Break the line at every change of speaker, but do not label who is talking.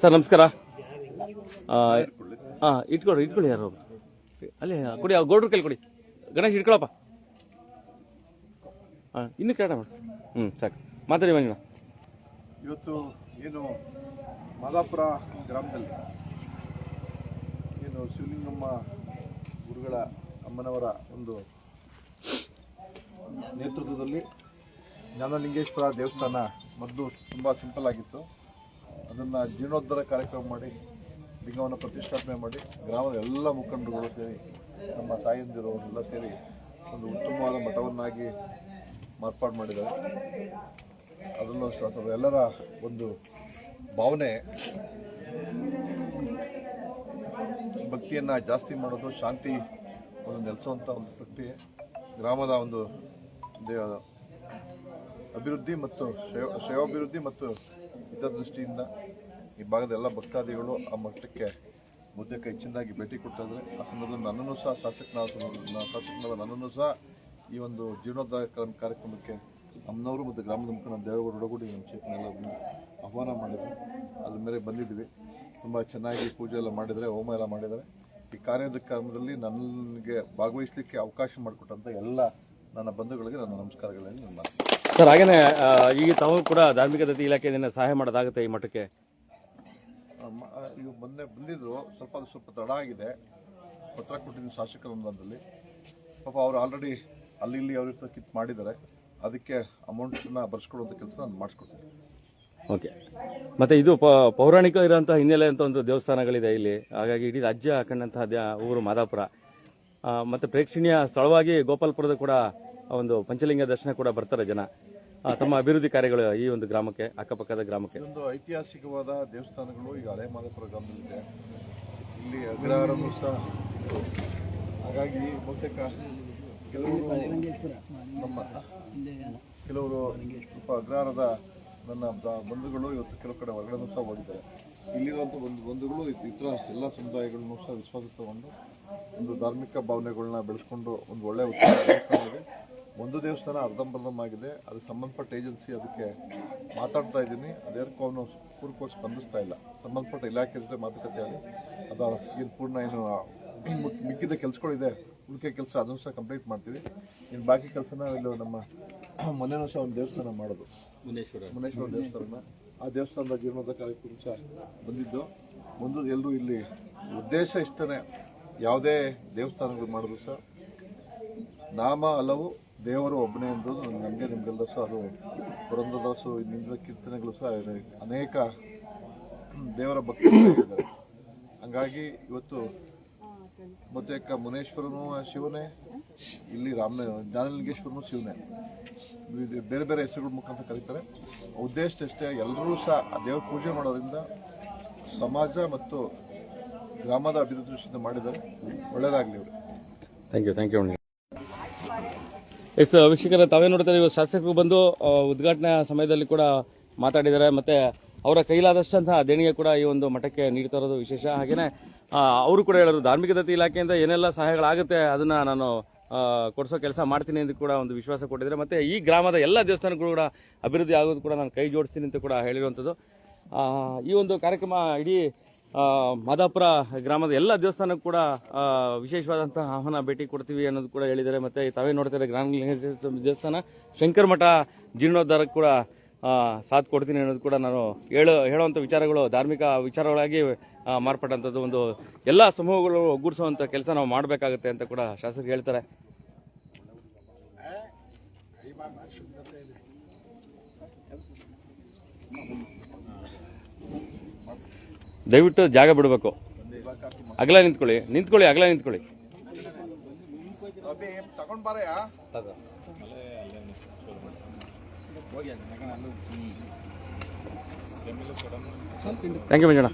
Sir, ನಮಸ್ಕಾರ. ಹಾಂ ಇಟ್ಕೊಳ್ಳಿ ಯಾರು ಅಲ್ಲಿ ಕೊಡಿ, ಆ, ಗೌಡ್ರ ಕೈಲಿ ಕೊಡಿ. ಗಣೇಶ್ ಇಟ್ಕೊಳಪ್ಪ ಹಾಂ ಇನ್ನೂ ಕೇಳ ಮಾಡಿ. ಹ್ಞೂ ಸಾಕು. ಮಾತಾಡಿ ಮಂಜಣ್ಣ
ಇವತ್ತು ಏನು ಮಾದಾಪುರ ಗ್ರಾಮದಲ್ಲಿ ಏನು ಶಿವಲಿಂಗಮ್ಮ ಗುರುಗಳ ಅಮ್ಮನವರ ಒಂದು ನೇತೃತ್ವದಲ್ಲಿ ಜ್ಞಾನಲಿಂಗೇಶ್ವರ ದೇವಸ್ಥಾನ ಮೊದಲು ತುಂಬ ಸಿಂಪಲ್ ಆಗಿತ್ತು. ಅದನ್ನು ಜೀರ್ಣೋದ್ಧಾರ ಕಾರ್ಯಕ್ರಮ ಮಾಡಿ, ಲಿಂಗವನ್ನು ಪ್ರತಿಷ್ಠಾಪನೆ ಮಾಡಿ, ಗ್ರಾಮದ ಎಲ್ಲ ಮುಖಂಡರುಗಳು ಸೇರಿ, ನಮ್ಮ ತಾಯಂದಿರು ಎಲ್ಲ ಸೇರಿ ಒಂದು ಉತ್ತಮವಾದ ಮಠವನ್ನಾಗಿ ಮಾರ್ಪಾಡು ಮಾಡಿದ್ದಾರೆ. ಅದರಲ್ಲೂ ಅಷ್ಟು ಅಥವಾ ಎಲ್ಲರ ಒಂದು ಭಾವನೆ ಭಕ್ತಿಯನ್ನು ಜಾಸ್ತಿ ಮಾಡೋದು, ಶಾಂತಿ ಒಂದು ನೆಲೆಸುವಂಥ ಒಂದು ಶಕ್ತಿ, ಗ್ರಾಮದ ಒಂದು ಅಭಿವೃದ್ಧಿ ಮತ್ತು ಶ್ರೇಯ- ಶ್ರೇಯೋಭಿವೃದ್ಧಿ ಮತ್ತು ಹಿತದೃಷ್ಟಿಯಿಂದ ಈ ಭಾಗದ ಎಲ್ಲ ಭಕ್ತಾದಿಗಳು ಆ ಮಠಕ್ಕೆ ಮುದ್ದಕ್ಕೆ ಹೆಚ್ಚಿನದಾಗಿ ಭೇಟಿ ಕೊಟ್ಟಿದ್ದಾರೆ ಆ ಸಂದರ್ಭದಲ್ಲಿ ನನ್ನನ್ನು ಸಹ ಶಾಸಕನಾದ ಶಾಸಕನಾದ ನನ್ನನ್ನು ಸಹ ಈ ಒಂದು ಜೀರ್ಣೋದ್ಧಾರ ಕಾರ್ಯಕ್ರಮಕ್ಕೆ ನಮ್ಮನವರು ಮತ್ತು ಗ್ರಾಮದ ಮುಖಂಡ ದೇವೇಗೌಡ ಒಡಗೂಡಿ ನಮ್ಮ ಚೇತನೆಲ್ಲ ಆಹ್ವಾನ ಮಾಡಿದ್ರು. ಅದ್ರ ಮೇಲೆ ಬಂದಿದ್ವಿ ತುಂಬ ಚೆನ್ನಾಗಿ ಪೂಜೆ ಎಲ್ಲ ಮಾಡಿದರೆ ಹೋಮ ಎಲ್ಲ ಮಾಡಿದ್ದಾರೆ. ಈ ಕಾರ್ಯದ ಕ್ರಮದಲ್ಲಿ ನನಗೆ ಭಾಗವಹಿಸಲಿಕ್ಕೆ ಅವಕಾಶ ಮಾಡಿಕೊಟ್ಟಂಥ ಎಲ್ಲ ನನ್ನ ಬಂಧುಗಳಿಗೆ ನನ್ನ ನಮಸ್ಕಾರಗಳನ್ನು ನಾನು
ಸರ್ ಹಾಗೇನೆ ಈಗ ತಾವು ಕೂಡ ಧಾರ್ಮಿಕ ದತ್ತಿ ಇಲಾಖೆಯಿಂದ ಸಹಾಯ ಮಾಡೋದಾಗುತ್ತೆ ಈ ಮಠಕ್ಕೆ?
ಆ, ಮೊನ್ನೆ ಬಂದಿದ್ರು ಸ್ವಲ್ಪ ಅದು ಸ್ವಲ್ಪ ತಡ ಆಗಿದೆ. ಪತ್ರ ಕೊಟ್ಟಿದ್ದೀನಿ ಶಾಸಕರ ಅನುದಾನದಲ್ಲಿ. ಪಾಪ ಅವರು ಆಲ್ರೆಡಿ ಅಲ್ಲಿ ಇಲ್ಲಿ ಅವ್ರ ಕಿತ್ ಮಾಡಿದ್ದಾರೆ. ಅದಕ್ಕೆ ಅಮೌಂಟನ್ನ ಬರ್ಸ್ಕೊಡುವಂಥ ಕೆಲಸ ನಾನು ಮಾಡಿಸ್ಕೊಡ್ತೀನಿ.
ಓಕೆ. ಮತ್ತೆ ಇದು ಪೌರಾಣಿಕ ಇರೋಂಥ ಹಿನ್ನೆಲೆ ಅಂತ ಒಂದು ದೇವಸ್ಥಾನಗಳಿದೆ ಇಲ್ಲಿ. ಹಾಗಾಗಿ ಇಡೀ ರಾಜ್ಯ ಕಂಡಂತಹ ಊರು ಮಾದಾಪುರ. ಮತ್ತೆ ಪ್ರೇಕ್ಷಣೀಯ ಸ್ಥಳವಾಗಿ ಗೋಪಾಲ್ಪುರದ ಕೂಡ ಒಂದು ಪಂಚಲಿಂಗ ದರ್ಶನ ಕೂಡ ಬರ್ತಾರೆ ಜನ. ತಮ್ಮ ಅಭಿವೃದ್ಧಿ ಕಾರ್ಯಗಳು ಈ ಒಂದು ಗ್ರಾಮಕ್ಕೆ, ಅಕ್ಕಪಕ್ಕದ ಗ್ರಾಮಕ್ಕೆ.
ಒಂದು ಐತಿಹಾಸಿಕವಾದ ದೇವಸ್ಥಾನಗಳು ಈಗ ಹಳೆ ಮಾದಪುರ ಗ್ರಾಮದಲ್ಲಿದೆ ಇಲ್ಲಿ ಅಗ್ರಹಾರನು ಸಹ. ಹಾಗಾಗಿ ಬಹುತೇಕ ಕೆಲವರು ನಮ್ಮ ಸ್ವಲ್ಪ ಅಗ್ರಹಾರದ ನನ್ನ ಬಂಧುಗಳು ಇವತ್ತು ಕೆಲವು ಕಡೆ ಹೊರಗಡೆ ಸಹ ಹೋಗಿದ್ದಾರೆ. ಇಲ್ಲಿರುವಂಥ ಒಂದು ಬಂಧುಗಳು, ಇತರ ಎಲ್ಲ ಸಮುದಾಯಗಳನ್ನು ಸಹ ವಿಶ್ವಾಸ ತಗೊಂಡು ಒಂದು ಧಾರ್ಮಿಕ ಭಾವನೆಗಳನ್ನ ಬೆಳೆಸ್ಕೊಂಡು ಒಂದು ಒಳ್ಳೆಯ ಇದೆ ಒಂದು ದೇವಸ್ಥಾನ ಅರ್ಧಂಬರ್ಧಮಾಗಿದೆ ಅದು ಸಂಬಂಧಪಟ್ಟ ಏಜೆನ್ಸಿ ಅದಕ್ಕೆ ಮಾತಾಡ್ತಾ ಇದ್ದೀನಿ. ಅದಕ್ಕೂ ಅವನು ಪೂರ್ವಕವಾಗಿ ಸ್ಪಂದಿಸ್ತಾ ಇಲ್ಲ. ಸಂಬಂಧಪಟ್ಟ ಇಲಾಖೆ ಜೊತೆ ಮಾತುಕತೆ ಆಗಲಿ ಅದು ಏನು ಪೂರ್ಣ ಏನು ಮಿಕ್ಕಿದ ಕೆಲಸಗಳಿದೆ ಉಳಿಕೆ ಕೆಲಸ ಅದನ್ನು ಸಹ ಕಂಪ್ಲೀಟ್ ಮಾಡ್ತೀವಿ. ಇನ್ನು ಬಾಕಿ ಕೆಲಸನ ಇಲ್ಲಿ ನಮ್ಮ ಮೊನ್ನೆನೂ ಸಹ ಒಂದು ದೇವಸ್ಥಾನ ಮಾಡೋದು. ಮುನೇಶ್ವರ. ಮುನೇಶ್ವರ ದೇವಸ್ಥಾನ ಆ ದೇವಸ್ಥಾನದ ಜೀರ್ಣೋದ್ಧಾರ ಕಾರ್ಯಕ್ರಮ ಸಹ ಬಂದಿದ್ದು. ಮುಂದೆ ಎಲ್ಲರೂ ಇಲ್ಲಿ ಉದ್ದೇಶ ಇಷ್ಟನೇ ಯಾವುದೇ ದೇವಸ್ಥಾನಗಳು ಮಾಡಿದ್ರು ಸಹ ನಾಮ ಹಲವು ದೇವರು ಒಬ್ಬನೇ ಎಂದು ನಮಗೆ ನಿಮಗೆಲ್ಲ ಸಹ ಅದು ಪುರಂದದಾಸು ಇನ್ನಿಂದ ಕೀರ್ತನೆಗಳು ಸಹ. ಅನೇಕ ದೇವರ ಭಕ್ತರು ಹಂಗಾಗಿ ಇವತ್ತು ಬಹುತೇಕ ಮುನೇಶ್ವರನು ಶಿವನೇ, ಇಲ್ಲಿ ರಾಮನೇ, ಜ್ಞಾನಲಿಂಗೇಶ್ವರನು ಶಿವನೇ. ಬೇರೆ ಬೇರೆ ಹೆಸರುಗಳ ಮುಖಾಂತರ ಕರೀತಾರೆ. ಉದ್ದೇಶ ಅಷ್ಟೇ ಎಲ್ಲರೂ ಸಹ ದೇವ್ರ ಪೂಜೆ ಮಾಡೋದ್ರಿಂದ ಸಮಾಜ ಮತ್ತು ಗ್ರಾಮದ ಅಭಿವೃದ್ಧಿ ದೃಷ್ಟಿಯಿಂದ ಮಾಡಿದರೆ ಒಳ್ಳೆಯದಾಗಲಿ ಅವರು.
Thank you thank you yes, ವೀಕ್ಷಕರ, ತಾವೇ ನೋಡ್ತಾರೆ ಇವಾಗ ಶಾಸಕರು ಬಂದು ಉದ್ಘಾಟನೆ ಸಮಯದಲ್ಲಿ ಕೂಡ ಮಾತಾಡಿದ್ದಾರೆ. ಮತ್ತೆ ಅವರ ಕೈಲಾದಷ್ಟಂತಹ ದೇಣಿಗೆ ಕೂಡ ಈ ಒಂದು ಮಠಕ್ಕೆ ನೀಡ್ತಾ ಇರೋದು ವಿಶೇಷ. ಹಾಗೇನೆ ಅವರು ಕೂಡ ಹೇಳೋರು ಧಾರ್ಮಿಕ ದತ್ತಿ ಇಲಾಖೆಯಿಂದ ಏನೆಲ್ಲ ಸಹಾಯಗಳಾಗುತ್ತೆ ಅದನ್ನ ನಾನು ಕೊಡಿಸೋ ಕೆಲಸ ಮಾಡ್ತೀನಿ ಅಂತ ಕೂಡ ಒಂದು ವಿಶ್ವಾಸ ಕೊಟ್ಟಿದ್ದಾರೆ. ಮತ್ತೆ ಈ ಗ್ರಾಮದ ಎಲ್ಲ ದೇವಸ್ಥಾನಗಳು ಕೂಡ ಅಭಿವೃದ್ಧಿ ಆಗೋದು ಕೂಡ ನಾನು ಕೈ ಜೋಡಿಸ್ತೀನಿ ಅಂತ ಕೂಡ ಹೇಳಿರುವಂಥದ್ದು ಈ ಒಂದು ಕಾರ್ಯಕ್ರಮ ಇಡೀ ಮಾದಾಪುರ ಗ್ರಾಮದ ಎಲ್ಲ ದೇವಸ್ಥಾನಕ್ಕೂ ಕೂಡ ವಿಶೇಷವಾದಂತಹ ಆಹ್ವಾನ ಭೇಟಿ ಕೊಡ್ತೀವಿ ಅನ್ನೋದು ಕೂಡ ಹೇಳಿದ್ದಾರೆ. ಮತ್ತೆ ತಾವೇ ನೋಡ್ತಾರೆ ಗ್ರಾಮ ದೇವಸ್ಥಾನ. ಶಂಕರ ಮಠ ಜೀರ್ಣೋದ್ಧಾರಕ್ಕೆ ಕೂಡ ಸಾಥ್ ಕೊಡ್ತೀನಿ ಅನ್ನೋದು ಕೂಡ ನಾನು ಹೇಳೋ ಹೇಳುವಂಥ ವಿಚಾರಗಳು, ಧಾರ್ಮಿಕ ವಿಚಾರಗಳಾಗಿ ಮಾರ್ಪಟ್ಟಂಥದ್ದು ಒಂದು ಎಲ್ಲ ಸಮೂಹಗಳು ಒಗ್ಗೂಡಿಸುವಂಥ ಕೆಲಸ ನಾವು ಮಾಡಬೇಕಾಗುತ್ತೆ ಅಂತ ಕೂಡ ಶಾಸಕರು ಹೇಳ್ತಾರೆ. ದಯವಿಟ್ಟು ಜಾಗ ಬಿಡಬೇಕು. ಅಗಲ ನಿಂತ್ಕೊಳ್ಳಿ ನಿಂತ್ಕೊಳ್ಳಿ ಅಗಲ ನಿಂತ್ಕೊಳ್ಳಿ. Thank you Manjanna